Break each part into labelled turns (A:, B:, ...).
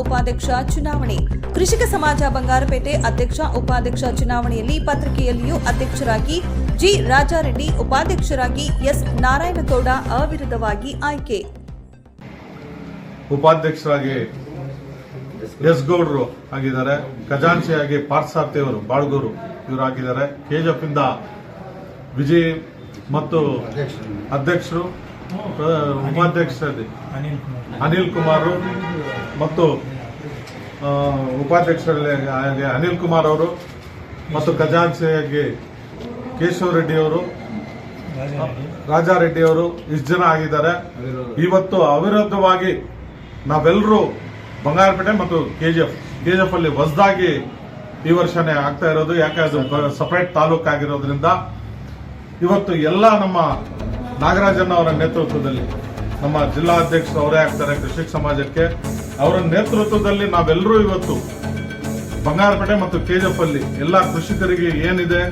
A: ಉಪಾಧ್ಯಕ್ಷ ಚುನಾವಣೆ. ಕೃಷಿಕ ಸಮಾಜ ಬಂಗಾರಪೇಟೆ ಅಧ್ಯಕ್ಷ, ಉಪಾಧ್ಯಕ್ಷ ಚುನಾವಣೆಯಲ್ಲಿ ಪತ್ರಿಕೆಯಲ್ಲಿಯೂ ಅಧ್ಯಕ್ಷರಾಗಿ ಜಿ. ರಾಜಾರೆಡ್ಡಿ, ಉಪಾಧ್ಯಕ್ಷರಾಗಿ ಎಸ್. ನಾರಾಯಣಗೌಡ ಅವಿರೋಧವಾಗಿ ಆಯ್ಕೆ.
B: ಉಪಾಧ್ಯಕ್ಷರಾಗಿ ಎಸ್. ಗೌಡರು ಆಗಿದ್ದಾರೆ, ಖಜಾಂಚಿಯಾಗಿ ಪಾರ್ಥಸಾರ್ಥಿ ಅವರು ಬಾಳ್ಗೂರು ಇವರು ಆಗಿದ್ದಾರೆ, ಕೆಜಿಎಫ್ ಇಂದ ವಿಜಯ್ ಮತ್ತು ಅಧ್ಯಕ್ಷರು ಉಪಾಧ್ಯಕ್ಷರಲ್ಲಿ ಅನಿಲ್ ಕುಮಾರ್. ಮತ್ತು ಉಪಾಧ್ಯಕ್ಷರಲ್ಲಿ ಹಾಗೆ ಅನಿಲ್ ಕುಮಾರ್ ಅವರು ಮತ್ತು ಖಜಾನ್ಸಿಯಾಗಿ ಕೇಶವ ರೆಡ್ಡಿ ಅವರು. ರಾಜಾರೆಡ್ಡಿ ಅವರು ಇಷ್ಟು ಜನ ಆಗಿದ್ದಾರೆ. ಇವತ್ತು ಅವಿರೋಧವಾಗಿ ನಾವೆಲ್ಲರೂ ಬಂಗಾರಪೇಟೆ ಮತ್ತು ಕೆಜಿಎಫ್ ಕೆಜಿಎಫ್ ಅಲ್ಲಿ ಹೊಸದಾಗಿ ಈ ವರ್ಷನೇ ಆಗ್ತಾ ಇರೋದು. ಯಾಕೆ ಅದು ಸಪರೇಟ್. ತಾಲೂಕು ಆಗಿರೋದ್ರಿಂದ ಇವತ್ತು ಎಲ್ಲ ನಮ್ಮ ನಾಗರಾಜಣ್ಣ ಅವರ ನೇತೃತ್ವದಲ್ಲಿ ನಮ್ಮ ಜಿಲ್ಲಾಧ್ಯಕ್ಷರು ಅವರೇ ಆಗ್ತಾರೆ ಕೃಷಿ ಸಮಾಜಕ್ಕೆ. ಅವರ ನೇತೃತ್ವದಲ್ಲಿ ನಾವೆಲ್ಲರೂ ಇವತ್ತು ಬಂಗಾರಪೇಟೆ ಮತ್ತು ಕೆಜಿಎಫ್ ಅಲ್ಲಿ ಎಲ್ಲ ಕೃಷಿಕರಿಗೆ ಏನಿದೆ,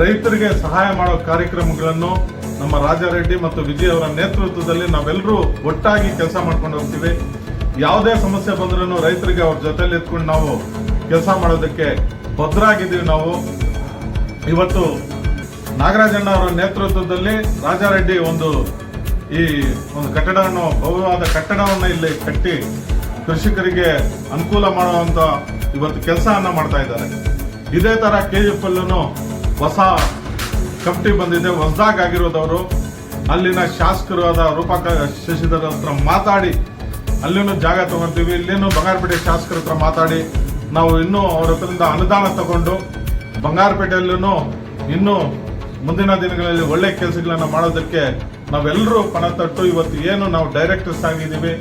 B: ರೈತರಿಗೆ ಸಹಾಯ ಮಾಡೋ ಕಾರ್ಯಕ್ರಮಗಳನ್ನು ನಮ್ಮ ರಾಜಾರೆಡ್ಡಿ ಮತ್ತು ವಿಜಯ್ ಅವರ ನೇತೃತ್ವದಲ್ಲಿ ನಾವೆಲ್ಲರೂ ಒಟ್ಟಾಗಿ ಕೆಲಸ ಮಾಡ್ಕೊಂಡು ಹೋಗ್ತೀವಿ. ಯಾವುದೇ ಸಮಸ್ಯೆ ಬಂದ್ರೂ ರೈತರಿಗೆ ಅವ್ರ ಜೊತೆಲಿ ಎತ್ಕೊಂಡು ನಾವು ಕೆಲಸ ಮಾಡೋದಕ್ಕೆ ಭದ್ರಾಗಿದ್ದೀವಿ ನಾವು. ಇವತ್ತು ನಾಗರಾಜಣ್ಣ ಅವರ ನೇತೃತ್ವದಲ್ಲಿ ರಾಜಾರೆಡ್ಡಿ ಒಂದು ಈ ಒಂದು ಕಟ್ಟಡವನ್ನು ಭವ್ಯವಾದ ಕಟ್ಟಡವನ್ನು ಇಲ್ಲಿ ಕಟ್ಟಿ ಕೃಷಿಕರಿಗೆ ಅನುಕೂಲ ಮಾಡುವಂತ ಇವತ್ತು ಕೆಲಸವನ್ನು ಮಾಡ್ತಾ ಇದ್ದಾರೆ. ಇದೇ ತರ ಕೆಜಿಎಫ್ ಅಲ್ಲೂ ಹೊಸ ಕಮಿಟಿ ಬಂದಿದೆ. ಹೊಸದಾಗಿ ಆಗಿರೋದವರು ಅಲ್ಲಿನ ಶಾಸಕರು ಆದ ರೂಪಕ ಶಶಿಧರ್ ಹತ್ರ ಮಾತಾಡಿ ಅಲ್ಲಿನೂ ಜಾಗ ತಗೊಂತೀವಿ. ಇಲ್ಲಿನೂ ಬಂಗಾರಪೇಟೆ ಶಾಸಕರ ಹತ್ರ ಮಾತಾಡಿ ನಾವು ಇನ್ನೂ ಅವರ ಹತ್ರದಿಂದ ಅನುದಾನ ತಗೊಂಡು ಬಂಗಾರಪೇಟೆಯಲ್ಲೂ ಇನ್ನೂ ಮುಂದಿನ ದಿನಗಳಲ್ಲಿ ಒಳ್ಳೆ ಕೆಲಸಗಳನ್ನು ಮಾಡೋದಕ್ಕೆ ನಾವೆಲ್ಲರೂ ಪಣ ತಟ್ಟು, ಇವತ್ತು ಏನು ನಾವು ಡೈರೆಕ್ಟರ್ಸ್ ಆಗಿದ್ದೀವಿ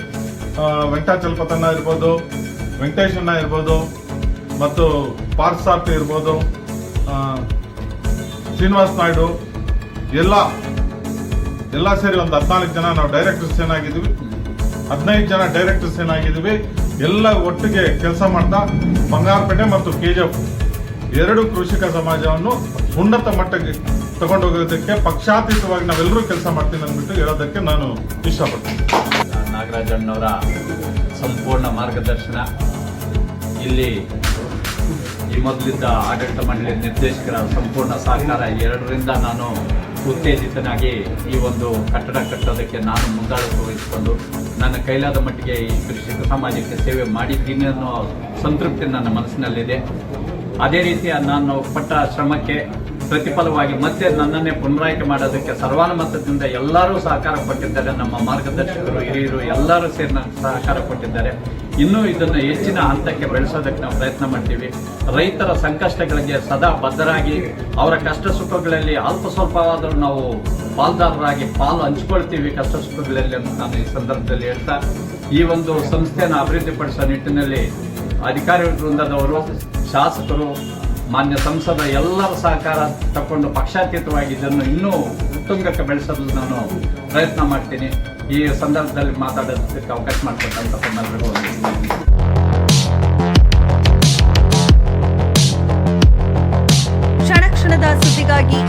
B: ವೆಂಕಟಾಚಲಪತಣ್ಣ ಇರ್ಬೋದು, ವೆಂಕಟೇಶಣ್ಣ ಇರ್ಬೋದು, ಮತ್ತು ಪಾರ್ಥಸಾರ್ಥಿ ಇರ್ಬೋದು ಶ್ರೀನಿವಾಸ್ ನಾಯ್ಡು, ಎಲ್ಲ ಎಲ್ಲ ಸೇರಿ ಒಂದು ಹದಿನಾಲ್ಕು ಜನ ನಾವು ಡೈರೆಕ್ಟರ್ಸ್ ಏನಾಗಿದ್ದೀವಿ. ಹದಿನೈದು ಜನ ಡೈರೆಕ್ಟರ್ಸ್ ಏನಾಗಿದ್ದೀವಿ. ಎಲ್ಲ ಒಟ್ಟಿಗೆ ಕೆಲಸ ಮಾಡ್ತಾ ಬಂಗಾರಪೇಟೆ ಮತ್ತು ಕೆಜಿಎಫ್, ಎರಡು ಕೃಷಿಕ ಸಮಾಜವನ್ನು ಉನ್ನತ ಮಟ್ಟಕ್ಕೆ ತಗೊಂಡೋಗೋದಕ್ಕೆ ಪಕ್ಷಾತೀತವಾಗಿ ನಾವೆಲ್ಲರೂ ಕೆಲಸ ಮಾಡ್ತೀನಿ ಅಂದ್ಬಿಟ್ಟು ಹೇಳೋದಕ್ಕೆ ನಾನು ಇಷ್ಟಪಡ್ತೀನಿ.
C: ನಾಗರಾಜಣ್ಣವರ ಸಂಪೂರ್ಣ ಮಾರ್ಗದರ್ಶನ. ಇಲ್ಲಿ ಈ ಮೊದಲಿದ್ದ ಆಡಳಿತ ಮಂಡಳಿ ನಿರ್ದೇಶಕರ ಸಂಪೂರ್ಣ ಸಹಕಾರ. ಎರಡರಿಂದ ನಾನು ಉತ್ತೇಜಿತನಾಗಿ ಈ ಒಂದು ಕಟ್ಟಡ ಕಟ್ಟೋದಕ್ಕೆ ನಾನು ಮುಂದಾಳತ್ವ ವಹಿಸಿಕೊಂಡು ನನ್ನ ಕೈಲಾದ ಮಟ್ಟಿಗೆ ಈ ಕೃಷಿಕ ಸಮಾಜಕ್ಕೆ ಸೇವೆ ಮಾಡಿದ್ದೀನಿ ಅನ್ನೋ ಸಂತೃಪ್ತಿ ನನ್ನ ಮನಸ್ಸಿನಲ್ಲಿದೆ. ಅದೇ ರೀತಿ ನಾನು ಪಟ್ಟ ಶ್ರಮಕ್ಕೆ ಪ್ರತಿಫಲವಾಗಿ ಮತ್ತೆ ನನ್ನನ್ನೇ ಪುನರಾಯ್ಕೆ ಮಾಡೋದಕ್ಕೆ ಸರ್ವಾನುಮತದಿಂದ ಎಲ್ಲರೂ ಸಹಕಾರ ಕೊಟ್ಟಿದ್ದಾರೆ. ನಮ್ಮ ಮಾರ್ಗದರ್ಶಕರು, ಹಿರಿಯರು ಎಲ್ಲರೂ ಸೇರಿ ಸಹಕಾರ ಕೊಟ್ಟಿದ್ದಾರೆ. ಇನ್ನೂ ಇದನ್ನು ಹೆಚ್ಚಿನ ಹಂತಕ್ಕೆ ಬೆಳೆಸೋದಕ್ಕೆ ನಾವು ಪ್ರಯತ್ನ ಮಾಡ್ತೀವಿ. ರೈತರ ಸಂಕಷ್ಟಗಳಿಗೆ ಸದಾ ಬದ್ಧರಾಗಿ, ಅವರ ಕಷ್ಟ ಸುಖಗಳಲ್ಲಿ ಅಲ್ಪ ಸ್ವಲ್ಪವಾದರೂ ನಾವು ಪಾಲ್ದಾರರಾಗಿ ಪಾಲು ಹಂಚ್ಕೊಳ್ತೀವಿ ಕಷ್ಟ ಸುಖಗಳಲ್ಲಿ ಅಂತ ನಾನು ಈ ಸಂದರ್ಭದಲ್ಲಿ ಹೇಳ್ತಾ, ಈ ಒಂದು ಸಂಸ್ಥೆಯನ್ನು ಅಭಿವೃದ್ಧಿಪಡಿಸೋ ನಿಟ್ಟಿನಲ್ಲಿ ಅಧಿಕಾರಿ ವೃಂದದವರು ಶಾಸಕರು ಮಾನ್ಯ ಸಂಸದ, ಎಲ್ಲರ ಸಹಕಾರ ತಕೊಂಡು ಪಕ್ಷಾತೀತವಾಗಿ ಇದನ್ನು ಇನ್ನೂ ಉತ್ತುಂಗಕ್ಕೆ ಬೆಳೆಸಲು ನಾನು ಪ್ರಯತ್ನ ಮಾಡ್ತೀನಿ ಈ ಸಂದರ್ಭದಲ್ಲಿ ಮಾತಾಡೋದಕ್ಕೆ ಅವಕಾಶ ಮಾಡಿಕೊಟ್ಟಂತ ತಮ್ಮೆಲ್ಲರಿಗೂ.
A: ಕ್ಷಣ ಕ್ಷಣದ ಸುದ್ದಿಗಾಗಿ